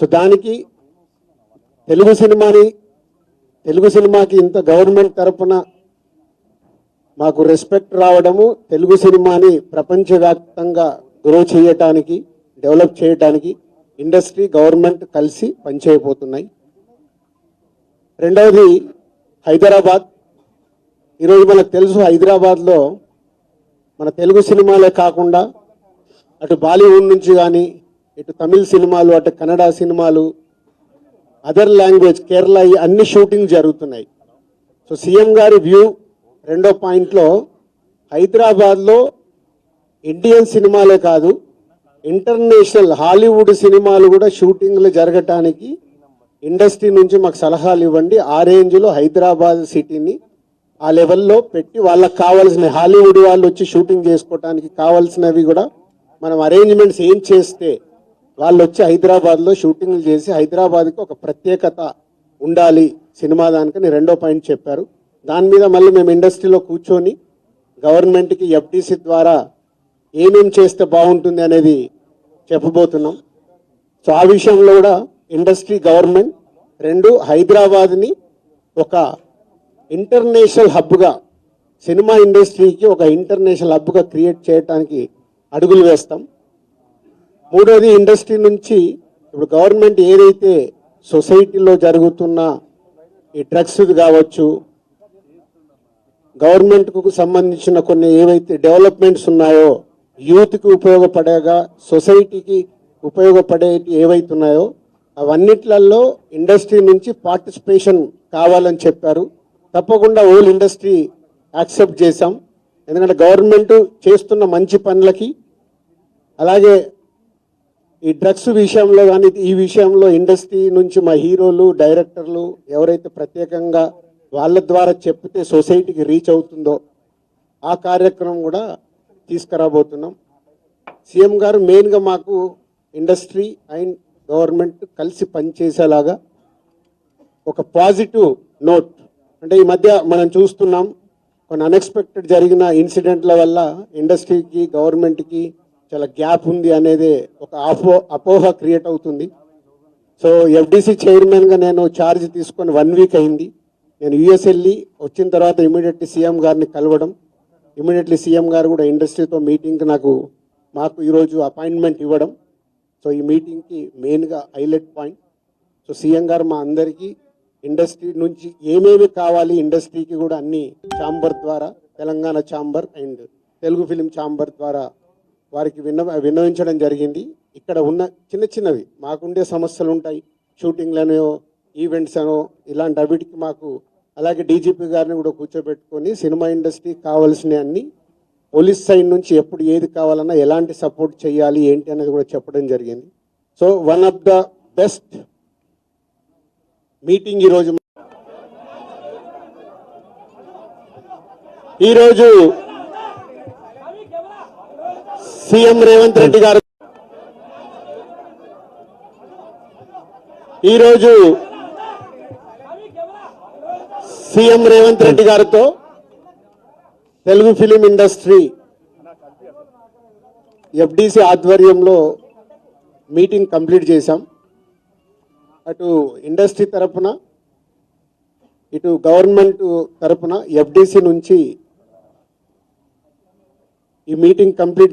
So దానికి తెలుగు సినిమాని తెలుగు సినిమాకి ఇంత గవర్నమెంట్ తరపున మాకు రెస్పెక్ట్ రావడము తెలుగు సినిమాని ప్రపంచవ్యాప్తంగా గ్రో చేయటానికి డెవలప్ చేయటానికి ఇండస్ట్రీ గవర్నమెంట్ కలిసి పనిచేయబోతున్నాయి. రెండవది హైదరాబాద్. ఈరోజు మనకు తెలుసు హైదరాబాద్లో మన తెలుగు సినిమాలే కాకుండా అటు బాలీవుడ్ నుంచి కానీ ఇటు తమిళ సినిమాలు అటు కన్నడ సినిమాలు అదర్ లాంగ్వేజ్ కేరళ అన్ని షూటింగ్ జరుగుతున్నాయి. సో సీఎం గారి వ్యూ రెండో పాయింట్లో హైదరాబాద్లో ఇండియన్ సినిమాలే కాదు ఇంటర్నేషనల్ హాలీవుడ్ సినిమాలు కూడా షూటింగ్లు జరగటానికి ఇండస్ట్రీ నుంచి మాకు సలహాలు ఇవ్వండి. ఆ రేంజ్లో హైదరాబాద్ సిటీని ఆ లెవెల్లో పెట్టి వాళ్ళకి కావాల్సిన హాలీవుడ్ వాళ్ళు వచ్చి షూటింగ్ చేసుకోవటానికి కావాల్సినవి కూడా మనం అరేంజ్మెంట్స్ ఏం చేస్తే వాళ్ళు వచ్చి హైదరాబాద్లో షూటింగ్లు చేసి హైదరాబాద్కి ఒక ప్రత్యేకత ఉండాలి సినిమా దానికని రెండో పాయింట్ చెప్పారు. దాని మీద మళ్ళీ మేము ఇండస్ట్రీలో కూర్చొని గవర్నమెంట్కి ఎఫ్టీసీ ద్వారా ఏమేం చేస్తే బాగుంటుంది అనేది చెప్పబోతున్నాం. సో ఆ విషయంలో కూడా ఇండస్ట్రీ గవర్నమెంట్ రెండు హైదరాబాద్ని ఒక ఇంటర్నేషనల్ హబ్గా సినిమా ఇండస్ట్రీకి ఒక ఇంటర్నేషనల్ హబ్గా క్రియేట్ చేయడానికి అడుగులు వేస్తాం. మూడోది ఇండస్ట్రీ నుంచి ఇప్పుడు గవర్నమెంట్ ఏదైతే సొసైటీలో జరుగుతున్న ఈ డ్రగ్స్ కావచ్చు గవర్నమెంట్కు సంబంధించిన కొన్ని ఏవైతే డెవలప్మెంట్స్ ఉన్నాయో యూత్కి ఉపయోగపడేగా సొసైటీకి ఉపయోగపడే ఏవైతే ఉన్నాయో అవన్నిట్లలో ఇండస్ట్రీ నుంచి పార్టిసిపేషన్ కావాలని చెప్పారు. తప్పకుండా ఓల్ ఇండస్ట్రీ యాక్సెప్ట్ చేశాం. ఎందుకంటే గవర్నమెంట్ చేస్తున్న మంచి పనులకి అలాగే ఈ డ్రగ్స్ విషయంలో కానీ ఈ విషయంలో ఇండస్ట్రీ నుంచి మా హీరోలు డైరెక్టర్లు ఎవరైతే ప్రత్యేకంగా వాళ్ళ ద్వారా చెప్తే సొసైటీకి రీచ్ అవుతుందో ఆ కార్యక్రమం కూడా తీసుకురాబోతున్నాం. సీఎం గారు మెయిన్గా మాకు ఇండస్ట్రీ అండ్ గవర్నమెంట్ కలిసి పనిచేసేలాగా ఒక పాజిటివ్ నోట్ అంటే ఈ మధ్య మనం చూస్తున్నాం కొన్ని అన్ఎక్స్పెక్టెడ్ జరిగిన ఇన్సిడెంట్ల వల్ల ఇండస్ట్రీకి గవర్నమెంట్కి చాలా గ్యాప్ ఉంది అనేది ఒక అపో అపోహ క్రియేట్ అవుతుంది. సో ఎఫ్డిసి చైర్మన్గా నేను ఛార్జ్ తీసుకొని వన్ వీక్ అయింది. నేను యుఎస్ వెళ్ళి వచ్చిన తర్వాత ఇమీడియట్లీ సీఎం గారిని కలవడం. ఇమీడియట్లీ సీఎం గారు కూడా ఇండస్ట్రీతో మీటింగ్కి నాకు మాకు ఈరోజు అపాయింట్మెంట్ ఇవ్వడం. సో ఈ మీటింగ్కి మెయిన్గా హైలైట్ పాయింట్ సో సీఎం గారు మా అందరికీ ఇండస్ట్రీ నుంచి ఏమేమి కావాలి ఇండస్ట్రీకి కూడా అన్ని ఛాంబర్ ద్వారా Telangana chamber and Telugu film chamber ద్వారా వారికి విన్న విన్నవించడం జరిగింది. ఇక్కడ ఉన్న చిన్న చిన్నవి మాకుండే సమస్యలు ఉంటాయి షూటింగ్లనో ఈవెంట్స్ అనో ఇలాంటి అవిటికి మాకు అలాగే డీజీపీ గారిని కూడా కూర్చోబెట్టుకొని సినిమా ఇండస్ట్రీకి కావాల్సిన అన్ని పోలీస్ సైడ్ నుంచి ఎప్పుడు ఏది కావాలన్నా ఎలాంటి సపోర్ట్ చేయాలి ఏంటి అనేది కూడా చెప్పడం జరిగింది. So one of the best meeting ఈరోజు. ఈరోజు సీఎం రేవంత్ రెడ్డి గారు. ఈరోజు సీఎం రేవంత్ రెడ్డి గారితో తెలుగు ఫిలిం ఇండస్ట్రీ ఎఫ్డిసి ఆధ్వర్యంలో మీటింగ్ కంప్లీట్ చేశాం. అటు ఇండస్ట్రీ తరపున ఇటు గవర్నమెంట్ తరపున ఎఫ్డిసి నుంచి ఈ మీటింగ్ కంప్లీట్